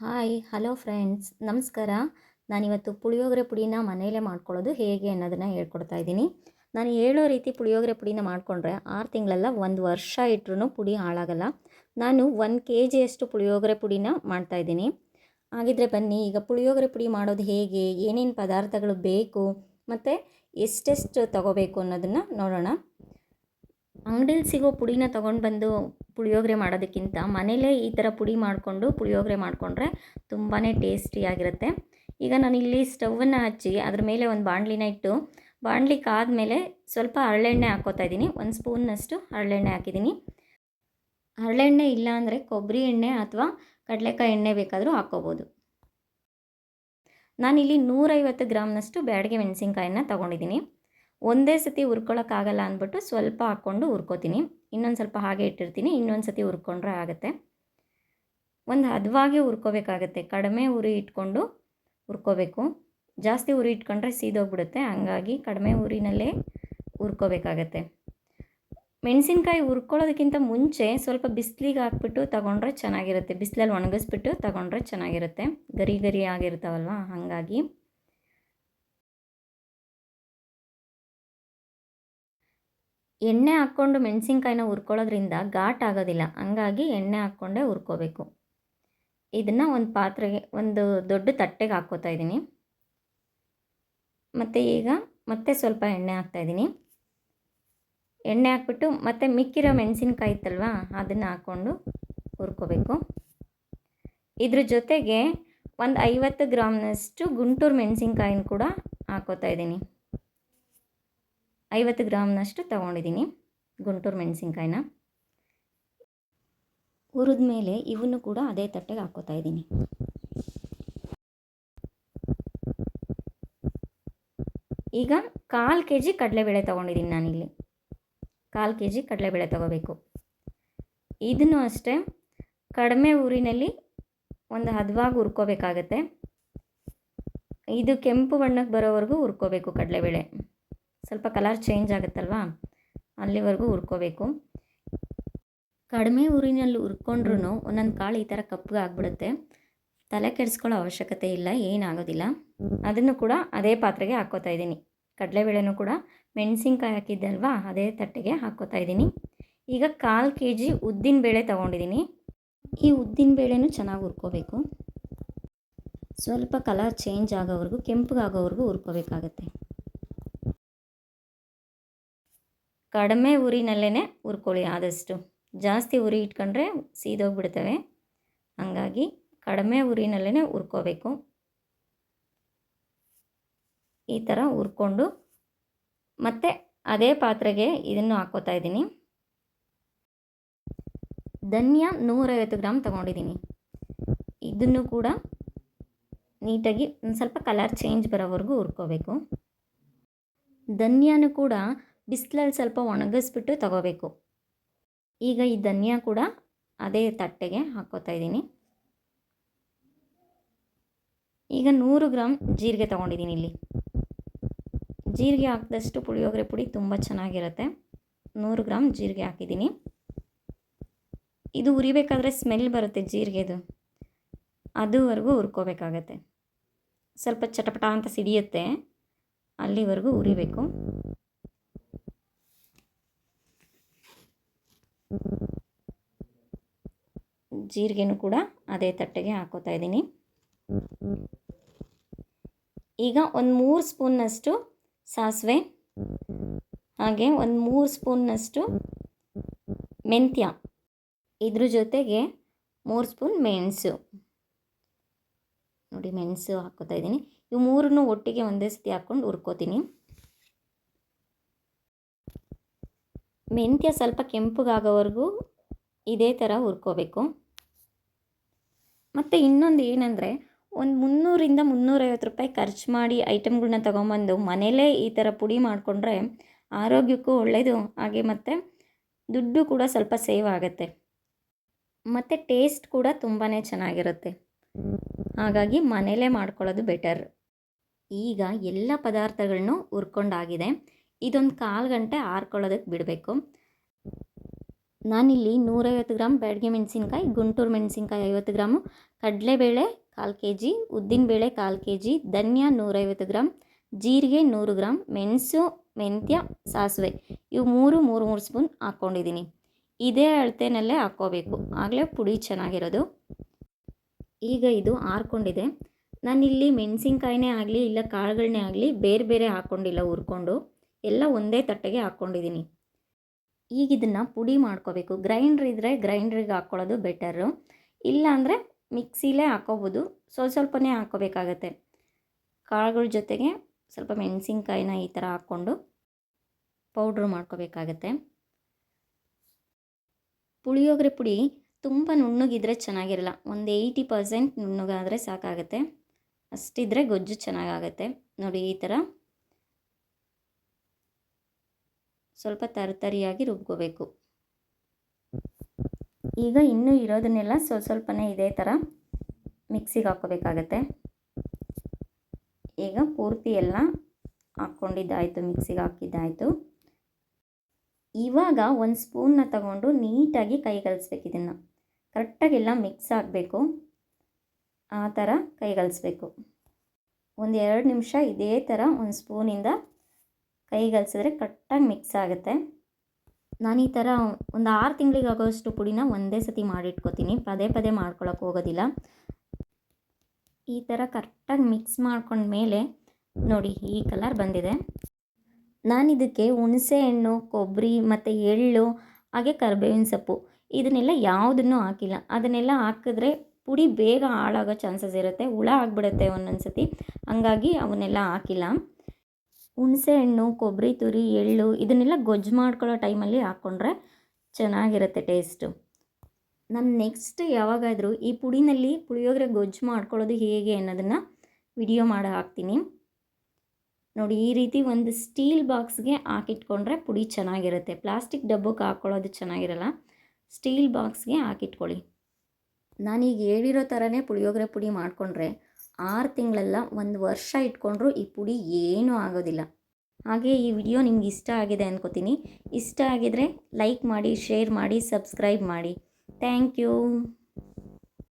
Hi, hello friends. ನಮಸ್ಕಾರ. ನಾನಿವತ್ತು ಪುಳಿಯೋಗರೆ ಪುಡಿನ ಮನೆಯಲ್ಲೇ ಮಾಡ್ಕೊಳ್ಳೋದು ಹೇಗೆ ಅನ್ನೋದನ್ನು ಹೇಳ್ಕೊಡ್ತಾ ಇದ್ದೀನಿ. ನಾನು ಹೇಳೋ ರೀತಿ ಪುಳಿಯೋಗರೆ ಪುಡಿನ ಮಾಡಿಕೊಂಡ್ರೆ ಆರು ತಿಂಗಳಲ್ಲ ಒಂದು ವರ್ಷ ಇಟ್ಟರೂ ಪುಡಿ ಹಾಳಾಗಲ್ಲ. ನಾನು ಒನ್ ಕೆ ಜಿಯಷ್ಟು ಪುಳಿಯೋಗರೆ ಪುಡಿನ ಮಾಡ್ತಾಯಿದ್ದೀನಿ ಹಾಗಿದ್ರೆ ಬನ್ನಿ, ಈಗ ಪುಳಿಯೋಗರೆ ಪುಡಿ ಮಾಡೋದು ಹೇಗೆ, ಏನೇನು ಪದಾರ್ಥಗಳು ಬೇಕು, ಮತ್ತು ಎಷ್ಟೆಷ್ಟು ತಗೋಬೇಕು ಅನ್ನೋದನ್ನು ನೋಡೋಣ. ಅಂಗಡಿಲಿ ಸಿಗೋ ಪುಡಿನ ತೊಗೊಂಡು ಬಂದು ಪುಳಿಯೋಗರೆ ಮಾಡೋದಕ್ಕಿಂತ ಮನೇಲೇ ಈ ಥರ ಪುಡಿ ಮಾಡಿಕೊಂಡು ಪುಳಿಯೋಗರೆ ಮಾಡಿಕೊಂಡ್ರೆ ತುಂಬಾ ಟೇಸ್ಟಿಯಾಗಿರುತ್ತೆ ಈಗ ನಾನು ಇಲ್ಲಿ ಸ್ಟವನ್ನು ಹಚ್ಚಿ ಅದ್ರ ಮೇಲೆ ಒಂದು ಬಾಣಲಿನ ಇಟ್ಟು ಬಾಣಲಿ ಕಾದ್ಮೇಲೆ ಸ್ವಲ್ಪ ಹರಳೆಣ್ಣೆ ಹಾಕ್ಕೋತಾ ಇದ್ದೀನಿ. ಒಂದು ಸ್ಪೂನ್ನಷ್ಟು ಹರಳೆಣ್ಣೆ ಹಾಕಿದ್ದೀನಿ. ಹರಳೆಣ್ಣೆ ಇಲ್ಲ ಅಂದರೆ ಕೊಬ್ಬರಿ ಎಣ್ಣೆ ಅಥವಾ ಕಡಲೆಕಾಯಿ ಎಣ್ಣೆ ಬೇಕಾದರೂ ಹಾಕ್ಕೋಬೋದು ನಾನಿಲ್ಲಿ ನೂರೈವತ್ತು ಗ್ರಾಮ್ನಷ್ಟು ಬ್ಯಾಡಗೆ ಮೆಣಸಿನ್ಕಾಯನ್ನ ತೊಗೊಂಡಿದ್ದೀನಿ. ಒಂದೇ ಸತಿ ಹುರ್ಕೊಳಕ್ಕಾಗಲ್ಲ ಅಂದ್ಬಿಟ್ಟು ಸ್ವಲ್ಪ ಹಾಕ್ಕೊಂಡು ಹುರ್ಕೋತೀನಿ. ಇನ್ನೊಂದು ಸ್ವಲ್ಪ ಹಾಗೆ ಇಟ್ಟಿರ್ತೀನಿ. ಇನ್ನೊಂದು ಸತಿ ಹುರ್ಕೊಂಡ್ರೆ ಆಗುತ್ತೆ. ಒಂದು ಹದವಾಗಿ ಹುರ್ಕೋಬೇಕಾಗತ್ತೆ. ಕಡಿಮೆ ಉರಿ ಇಟ್ಕೊಂಡು ಹುರ್ಕೋಬೇಕು. ಜಾಸ್ತಿ ಉರಿ ಇಟ್ಕೊಂಡ್ರೆ ಸೀದೋಗ್ಬಿಡುತ್ತೆ. ಹಂಗಾಗಿ ಕಡಿಮೆ ಉರಿನಲ್ಲೇ ಹುರ್ಕೋಬೇಕಾಗತ್ತೆ. ಮೆಣಸಿನ್ಕಾಯಿ ಹುರ್ಕೊಳ್ಳೋದಕ್ಕಿಂತ ಮುಂಚೆ ಸ್ವಲ್ಪ ಬಿಸಿಲಿಗೆ ಹಾಕ್ಬಿಟ್ಟು ತಗೊಂಡ್ರೆ ಚೆನ್ನಾಗಿರುತ್ತೆ. ಬಿಸಿಲಲ್ಲಿ ಒಣಗಿಸ್ಬಿಟ್ಟು ತಗೊಂಡ್ರೆ ಚೆನ್ನಾಗಿರುತ್ತೆ. ಗರಿ ಗರಿ ಆಗಿರ್ತಾವಲ್ವ? ಹಾಗಾಗಿ ಎಣ್ಣೆ ಹಾಕ್ಕೊಂಡು ಮೆಣಸಿನ್ಕಾಯಿನ ಹುರ್ಕೊಳ್ಳೋದ್ರಿಂದ ಘಾಟ್ ಆಗೋದಿಲ್ಲ. ಹಂಗಾಗಿ ಎಣ್ಣೆ ಹಾಕ್ಕೊಂಡೇ ಹುರ್ಕೋಬೇಕು. ಇದನ್ನು ಒಂದು ಪಾತ್ರೆಗೆ, ಒಂದು ದೊಡ್ಡ ತಟ್ಟೆಗೆ ಹಾಕ್ಕೋತಾ ಇದ್ದೀನಿ. ಮತ್ತು ಈಗ ಮತ್ತೆ ಸ್ವಲ್ಪ ಎಣ್ಣೆ ಹಾಕ್ತಾಯಿದ್ದೀನಿ ಎಣ್ಣೆ ಹಾಕ್ಬಿಟ್ಟು ಮತ್ತೆ ಮಿಕ್ಕಿರೋ ಮೆಣಸಿನ್ಕಾಯಿ ಇತ್ತಲ್ವ, ಅದನ್ನು ಹಾಕ್ಕೊಂಡು ಹುರ್ಕೋಬೇಕು. ಇದ್ರ ಜೊತೆಗೆ ಒಂದು ಐವತ್ತು ಗ್ರಾಮ್ನಷ್ಟು ಗುಂಟೂರು ಮೆಣಸಿನ್ಕಾಯಿನ ಕೂಡ ಹಾಕೋತಾ ಇದ್ದೀನಿ. ಐವತ್ತು ಗ್ರಾಮ್ನಷ್ಟು ತಗೊಂಡಿದ್ದೀನಿ. ಗುಂಟೂರು ಮೆಣಸಿನ್ಕಾಯಿನ. ಹುರಿದ ಮೇಲೆ ಇವನ್ನು ಕೂಡ ಅದೇ ತಟ್ಟೆಗೆ ಹಾಕೋತಾ ಇದ್ದೀನಿ. ಈಗ ಕಾಲು ಕೆ ಜಿ ಕಡಲೆಬೇಳೆ ತೊಗೊಂಡಿದ್ದೀನಿ ನಾನಿಲ್ಲಿ. ಕಾಲು ಕೆ ಜಿ ಕಡಲೆಬೇಳೆ ತೊಗೋಬೇಕು. ಇದನ್ನು ಅಷ್ಟೇ ಕಡಿಮೆ ಊರಿನಲ್ಲಿ ಒಂದು ಹದವಾಗಿ ಹುರ್ಕೋಬೇಕಾಗತ್ತೆ. ಇದು ಕೆಂಪು ಬಣ್ಣಕ್ಕೆ ಬರೋವರೆಗೂ ಹುರ್ಕೋಬೇಕು ಕಡಲೆಬೇಳೆ. ಸ್ವಲ್ಪ ಕಲರ್ ಚೇಂಜ್ ಆಗುತ್ತಲ್ವಾ? ಅಲ್ಲಿವರೆಗೂ ಹುರ್ಕೋಬೇಕು. ಕಡಿಮೆ ಊರಿನಲ್ಲಿ ಹುರ್ಕೊಂಡ್ರೂ ಒಂದೊಂದು ಕಾಳು ಈ ಥರ ಕಪ್ಪಗೆ ಆಗಿಬಿಡುತ್ತೆ. ತಲೆ ಕೆಡಿಸ್ಕೊಳ್ಳೋ ಅವಶ್ಯಕತೆ ಇಲ್ಲ, ಏನಾಗೋದಿಲ್ಲ. ಅದನ್ನು ಕೂಡ ಅದೇ ಪಾತ್ರೆಗೆ ಹಾಕ್ಕೋತಾ ಇದ್ದೀನಿ. ಕಡಲೆಬೇಳೆನೂ ಕೂಡ ಮೆಣಸಿನ್ಕಾಯಿ ಹಾಕಿದ್ದೆ ಅಲ್ವಾ, ಅದೇ ತಟ್ಟೆಗೆ ಹಾಕ್ಕೋತಾ ಇದ್ದೀನಿ. ಈಗ ಕಾಲು ಕೆ ಜಿ ಉದ್ದಿನ ಬೇಳೆ ತೊಗೊಂಡಿದ್ದೀನಿ. ಈ ಉದ್ದಿನ ಬೇಳೆನೂ ಚೆನ್ನಾಗಿ ಹುರ್ಕೋಬೇಕು. ಸ್ವಲ್ಪ ಕಲರ್ ಚೇಂಜ್ ಆಗೋವರೆಗೂ, ಕೆಂಪಗಾಗೋವರೆಗೂ ಹುರ್ಕೋಬೇಕಾಗತ್ತೆ. ಕಡಿಮೆ ಉರಿನಲ್ಲೇ ಹುರ್ಕೊಳ್ಳಿ ಆದಷ್ಟು ಜಾಸ್ತಿ ಉರಿ ಇಟ್ಕೊಂಡ್ರೆ ಸೀದೋಗ್ಬಿಡ್ತವೆ. ಹಾಗಾಗಿ ಕಡಿಮೆ ಉರಿನಲ್ಲೇ ಹುರ್ಕೋಬೇಕು ಈ ಥರ ಹುರ್ಕೊಂಡು ಮತ್ತು ಅದೇ ಪಾತ್ರೆಗೆ ಇದನ್ನು ಹಾಕೋತಾ ಇದ್ದೀನಿ. ಧನ್ಯ ನೂರೈವತ್ತು ಗ್ರಾಮ್ ತೊಗೊಂಡಿದ್ದೀನಿ. ಇದನ್ನು ಕೂಡ ನೀಟಾಗಿ ಒಂದು ಸ್ವಲ್ಪ ಕಲರ್ ಚೇಂಜ್ ಬರೋವರೆಗೂ ಹುರ್ಕೋಬೇಕು ಧನ್ಯನೂ ಕೂಡ ಬಿಸಿಲಲ್ಲಿ ಸ್ವಲ್ಪ ಒಣಗಿಸ್ಬಿಟ್ಟು ತಗೋಬೇಕು. ಈಗ ಈ ಧನಿಯಾ ಕೂಡ ಅದೇ ತಟ್ಟೆಗೆ ಹಾಕೋತಾ ಇದ್ದೀನಿ. ಈಗ ನೂರು ಗ್ರಾಮ್ ಜೀರಿಗೆ ತೊಗೊಂಡಿದ್ದೀನಿ ಇಲ್ಲಿ. ಜೀರಿಗೆ ಹಾಕಿದಷ್ಟು ಪುಳಿಯೋಗರೆ ಪುಡಿ ತುಂಬ ಚೆನ್ನಾಗಿರುತ್ತೆ. ನೂರು ಗ್ರಾಮ್ ಜೀರಿಗೆ ಹಾಕಿದ್ದೀನಿ. ಇದು ಉರಿಬೇಕಾದ್ರೆ ಸ್ಮೆಲ್ ಬರುತ್ತೆ ಜೀರಿಗೆದು. ಅದುವರೆಗೂ ಹುರ್ಕೋಬೇಕಾಗತ್ತೆ. ಸ್ವಲ್ಪ ಚಟಪಟ ಅಂತ ಸಿಡಿಯುತ್ತೆ. ಅಲ್ಲಿವರೆಗೂ ಉರಿಬೇಕು. ಜೀರಿಗೆನೂ ಕೂಡ ಅದೇ ತಟ್ಟೆಗೆ ಹಾಕೋತಾ ಇದ್ದೀನಿ. ಈಗ ಒಂದು ಮೂರು ಸ್ಪೂನ್ನಷ್ಟು ಸಾಸಿವೆ, ಹಾಗೆ ಒಂದು ಮೂರು ಸ್ಪೂನ್ನಷ್ಟು ಮೆಂತ್ಯ. ಇದ್ರ ಜೊತೆಗೆ ಮೂರು ಸ್ಪೂನ್ ಮೆಣಸು. ನೋಡಿ, ಮೆಣಸು ಹಾಕೋತಾ ಇದ್ದೀನಿ. ಇವು ಮೂರನ್ನು ಒಟ್ಟಿಗೆ ಒಂದೇ ಸತಿ ಹಾಕ್ಕೊಂಡು ಹುರ್ಕೋತೀನಿ. ಮೆಂತ್ಯ ಸ್ವಲ್ಪ ಕೆಂಪಗಾಗೋವರೆಗೂ ಇದೇ ಥರ ಹುರ್ಕೋಬೇಕು. ಮತ್ತು ಇನ್ನೊಂದು ಏನಂದರೆ, ಒಂದು ಮುನ್ನೂರಿಂದ ಮುನ್ನೂರೈವತ್ತು ರೂಪಾಯಿ ಖರ್ಚು ಮಾಡಿ ಐಟಮ್ಗಳನ್ನ ತೊಗೊಂಬಂದು ಮನೇಲೇ ಈ ಥರ ಪುಡಿ ಮಾಡಿಕೊಂಡ್ರೆ ಆರೋಗ್ಯಕ್ಕೂ ಒಳ್ಳೆಯದು ಹಾಗೆ ಮತ್ತು ದುಡ್ಡು ಕೂಡ ಸ್ವಲ್ಪ ಸೇವ್ ಆಗುತ್ತೆ. ಮತ್ತು ಟೇಸ್ಟ್ ಕೂಡ ತುಂಬಾ ಚೆನ್ನಾಗಿರುತ್ತೆ. ಹಾಗಾಗಿ ಮನೇಲೇ ಮಾಡ್ಕೊಳ್ಳೋದು ಬೆಟರ್. ಈಗ ಎಲ್ಲ ಪದಾರ್ಥಗಳನ್ನೂ ಹುರ್ಕೊಂಡಾಗಿದೆ. ಇದೊಂದು ಕಾಲು ಗಂಟೆ ಆರ್ಕೊಳ್ಳೋದಕ್ಕೆ ಬಿಡಬೇಕು. ನಾನಿಲ್ಲಿ ನೂರೈವತ್ತು ಗ್ರಾಮ್ ಬ್ಯಾಡಗೆ ಮೆಣಸಿನ್ಕಾಯಿ, ಗುಂಟೂರು ಮೆಣಸಿನ್ಕಾಯಿ ಐವತ್ತು ಗ್ರಾಮು ಕಡಲೆಬೇಳೆ ಕಾಲು ಕೆ ಜಿ ಉದ್ದಿನಬೇಳೆ ಕಾಲು ಕೆ ಜಿ ಧನ್ಯ ನೂರೈವತ್ತು ಗ್ರಾಮ್ ಜೀರಿಗೆ ನೂರು ಗ್ರಾಮ್ ಮೆಣಸು, ಮೆಂತ್ಯ, ಸಾಸಿವೆ ಇವು ಮೂರು ಮೂರು ಮೂರು ಸ್ಪೂನ್ ಹಾಕ್ಕೊಂಡಿದ್ದೀನಿ ಇದೇ ಅಳತೆನಲ್ಲೇ ಹಾಕ್ಕೋಬೇಕು. ಆಗಲೇ ಪುಡಿ ಚೆನ್ನಾಗಿರೋದು. ಈಗ ಇದು ಆರ್ಕೊಂಡಿದೆ. ನಾನಿಲ್ಲಿ ಮೆಣಸಿನ್ಕಾಯಿನೇ ಆಗಲಿ, ಇಲ್ಲ ಕಾಳುಗಳನ್ನೇ ಆಗಲಿ ಬೇರೆ ಬೇರೆ ಹಾಕ್ಕೊಂಡಿಲ್ಲ ಹುರ್ಕೊಂಡು ಎಲ್ಲ ಒಂದೇ ತಟ್ಟೆಗೆ ಹಾಕ್ಕೊಂಡಿದ್ದೀನಿ. ಈಗ ಇದನ್ನು ಪುಡಿ ಮಾಡ್ಕೋಬೇಕು. ಗ್ರೈಂಡ್ರ್ ಇದ್ದರೆ ಗ್ರೈಂಡ್ರಿಗೆ ಹಾಕ್ಕೊಳ್ಳೋದು ಬೆಟರು. ಇಲ್ಲಾಂದರೆ ಮಿಕ್ಸಿಲೇ ಹಾಕ್ಕೋಬೋದು ಸ್ವಲ್ಪ ಸ್ವಲ್ಪನೇ ಹಾಕ್ಕೋಬೇಕಾಗತ್ತೆ ಕಾಳುಗಳ ಜೊತೆಗೆ ಸ್ವಲ್ಪ ಮೆಣಸಿನ್ಕಾಯಿನ ಈ ಥರ ಹಾಕ್ಕೊಂಡು ಪೌಡ್ರ್ ಮಾಡ್ಕೋಬೇಕಾಗತ್ತೆ. ಪುಳಿಯೋಗರೆ ಪುಡಿ ತುಂಬ ನುಣ್ಣಗಿದ್ರೆ ಚೆನ್ನಾಗಿರಲ್ಲ. ಒಂದು ಏಯ್ಟಿ ಪರ್ಸೆಂಟ್ ನುಣ್ಣಗಾದರೆ ಸಾಕಾಗುತ್ತೆ. ಅಷ್ಟಿದ್ರೆ ಗೊಜ್ಜು ಚೆನ್ನಾಗಾಗತ್ತೆ. ನೋಡಿ ಈ ಥರ. ಸ್ವಲ್ಪ ತರಿತರಿಯಾಗಿ ರುಬ್ಕೋಬೇಕು. ಈಗ ಇನ್ನೂ ಇರೋದನ್ನೆಲ್ಲ ಸ್ವಲ್ಪ ಸ್ವಲ್ಪನೇ ಇದೇ ಥರ ಮಿಕ್ಸಿಗೆ ಹಾಕೋಬೇಕಾಗತ್ತೆ ಈಗ ಪೂರ್ತಿ ಎಲ್ಲ ಹಾಕ್ಕೊಂಡಿದ್ದಾಯಿತು ಮಿಕ್ಸಿಗೆ ಹಾಕಿದ್ದಾಯಿತು. ಇವಾಗ ಒಂದು ಸ್ಪೂನ್ನ ತಗೊಂಡು ನೀಟಾಗಿ ಕೈ ಕಲಿಸ್ಬೇಕು ಇದನ್ನು. ಕರೆಕ್ಟಾಗೆಲ್ಲ ಮಿಕ್ಸ್ ಆಗಬೇಕು. ಆ ಥರ ಕೈ ಕಲಿಸ್ಬೇಕು. ಒಂದು ಎರಡು ನಿಮಿಷ ಇದೇ ಥರ ಒಂದು ಸ್ಪೂನಿಂದ ಕೈಗಲ್ಸಿದ್ರೆ ಕರೆಕ್ಟಾಗಿ ಮಿಕ್ಸ್ ಆಗುತ್ತೆ. ನಾನು ಈ ಥರ ಒಂದು ಆರು ತಿಂಗಳಿಗೆ ಆಗೋಷ್ಟು ಪುಡಿನ ಒಂದೇ ಸತಿ ಮಾಡಿಟ್ಕೋತೀನಿ. ಪದೇ ಪದೇ ಮಾಡ್ಕೊಳಕ್ಕೆ ಹೋಗೋದಿಲ್ಲ. ಈ ಥರ ಕರೆಕ್ಟಾಗಿ ಮಿಕ್ಸ್ ಮಾಡ್ಕೊಂಡ್ಮೇಲೆ ನೋಡಿ ಈ ಕಲರ್ ಬಂದಿದೆ. ನಾನು ಇದಕ್ಕೆ ಹುಣಸೆ ಹಣ್ಣು ಕೊಬ್ಬರಿ ಮತ್ತು ಎಳ್ಳು, ಹಾಗೆ ಕರ್ಬೇವಿನ ಸೊಪ್ಪು ಇದನ್ನೆಲ್ಲ ಯಾವುದನ್ನು ಹಾಕಿಲ್ಲ. ಅದನ್ನೆಲ್ಲ ಹಾಕಿದ್ರೆ ಪುಡಿ ಬೇಗ ಹಾಳಾಗೋ ಚಾನ್ಸಸ್ ಇರುತ್ತೆ. ಹುಳ ಆಗಿಬಿಡುತ್ತೆ ಒಂದೊಂದು ಸತಿ ಹಂಗಾಗಿ ಅವನ್ನೆಲ್ಲ ಹಾಕಿಲ್ಲ. ಹುಣಸೆ ಹಣ್ಣು, ಕೊಬ್ಬರಿ ತುರಿ, ಎಳ್ಳು ಇದನ್ನೆಲ್ಲ ಗೊಜ್ಜು ಮಾಡ್ಕೊಳ್ಳೋ ಟೈಮಲ್ಲಿ ಹಾಕ್ಕೊಂಡ್ರೆ ಚೆನ್ನಾಗಿರುತ್ತೆ ಟೇಸ್ಟು ನಾನು ನೆಕ್ಸ್ಟ್ ಯಾವಾಗಾದರೂ ಈ ಪುಡಿನಲ್ಲಿ ಪುಳಿಯೋಗರೆ ಗೊಜ್ಜು ಮಾಡ್ಕೊಳ್ಳೋದು ಹೇಗೆ ಅನ್ನೋದನ್ನು ವಿಡಿಯೋ ಮಾಡಿ ಹಾಕ್ತೀನಿ. ನೋಡಿ, ಈ ರೀತಿ ಒಂದು ಸ್ಟೀಲ್ ಬಾಕ್ಸ್ಗೆ ಹಾಕಿಟ್ಕೊಂಡ್ರೆ ಪುಡಿ ಚೆನ್ನಾಗಿರುತ್ತೆ. ಪ್ಲಾಸ್ಟಿಕ್ ಡಬ್ಬಕ್ಕೆ ಹಾಕ್ಕೊಳ್ಳೋದು ಚೆನ್ನಾಗಿರಲ್ಲ. ಸ್ಟೀಲ್ ಬಾಕ್ಸ್ಗೆ ಹಾಕಿಟ್ಕೊಳ್ಳಿ. ನಾನೀಗ ಹೇಳಿರೋ ಥರನೇ ಪುಳಿಯೋಗರೆ ಪುಡಿ ಮಾಡಿಕೊಂಡ್ರೆ ಆರು ತಿಂಗಳೆಲ್ಲ ಒಂದು ವರ್ಷ ಇಟ್ಕೊಂಡ್ರೂ ಈ ಪುಡಿ ಏನೂ ಆಗೋದಿಲ್ಲ. ಹಾಗೆ ಈ ವಿಡಿಯೋ ನಿಮ್ಗೆ ಇಷ್ಟ ಆಗಿದೆ ಅಂದ್ಕೋತೀನಿ ಇಷ್ಟ ಆಗಿದ್ರೆ ಲೈಕ್ ಮಾಡಿ, ಶೇರ್ ಮಾಡಿ, ಸಬ್ಸ್ಕ್ರೈಬ್ ಮಾಡಿ. Thank you.